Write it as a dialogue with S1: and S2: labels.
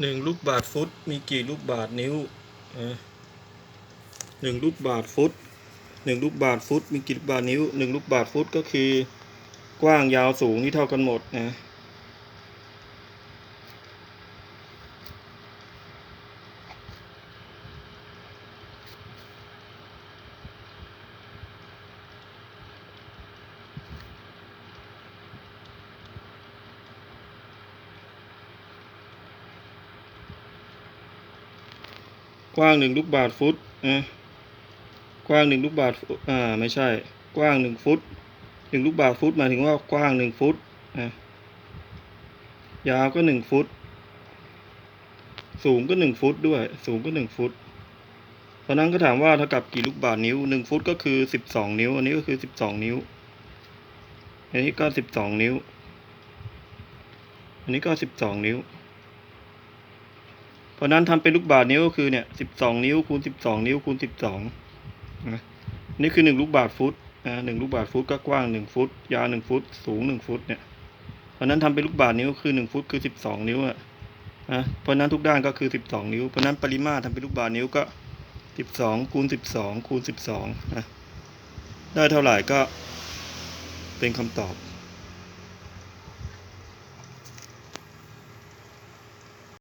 S1: หนึ่งลูกบาทฟุต มีกี่ลูกบาทนิ้วหนึ่งลูกบาทฟุตหนึ่งลูกบาทฟุต มีกี่ลูกบาทนิ้วหนึ่งลูกบาทฟุตก็คือกว้างยาวสูงที่เท่ากันหมดนะ กว้างหนึ่งลูกบาทฟุตนะกว้างหนึ่งลูกบาทอ่าไม่ใช่ กว้างหนึ่งฟุตหนึ่งลูกบาทฟุตหมายถึงว่ากว้างหนึ่งฟุตนะยาวก็หนึ่งฟุต สูงก็หนึ่งฟุตด้วย สูงก็หนึ่งฟุตเพราะนั้นก็ถามว่าเท่ากับกี่ลูกบาทนิ้วหนึ่งฟุตก็คือสิบสองนิ้ว อันนี้ก็คือสิบสองนิ้ว อันนี้ก็สิบสองนิ้ว อันนี้ก็สิบสองนิ้ว เพราะนั้นทำเป็นลูกบาศก์นิ้วก็คือเนี่ยสิบสองนิ้วคูณสิบสองนิ้วคูณสิบสองนะนี่คือหนึ่งลูกบาศก์ฟุตนะหนึ่งลูกบาศก์ฟุตก็กว้างหนึ่งฟุต ยาวหนึ่งฟุต สูงหนึ่งฟุตเนี่ยเพราะนั้นทำเป็นลูกบาศก์นิ้วคือหนึ่งฟุตคือสิบสองนิ้วอะนะเพราะนั้นทุกด้านก็คือสิบสองนิ้ว เพราะนั้นปริมาตรทำเป็นลูกบาศก์นิ้วก็สิบสองคูณสิบสองคูณสิบสองนะได้เท่าไหร่ก็เป็นคำตอบ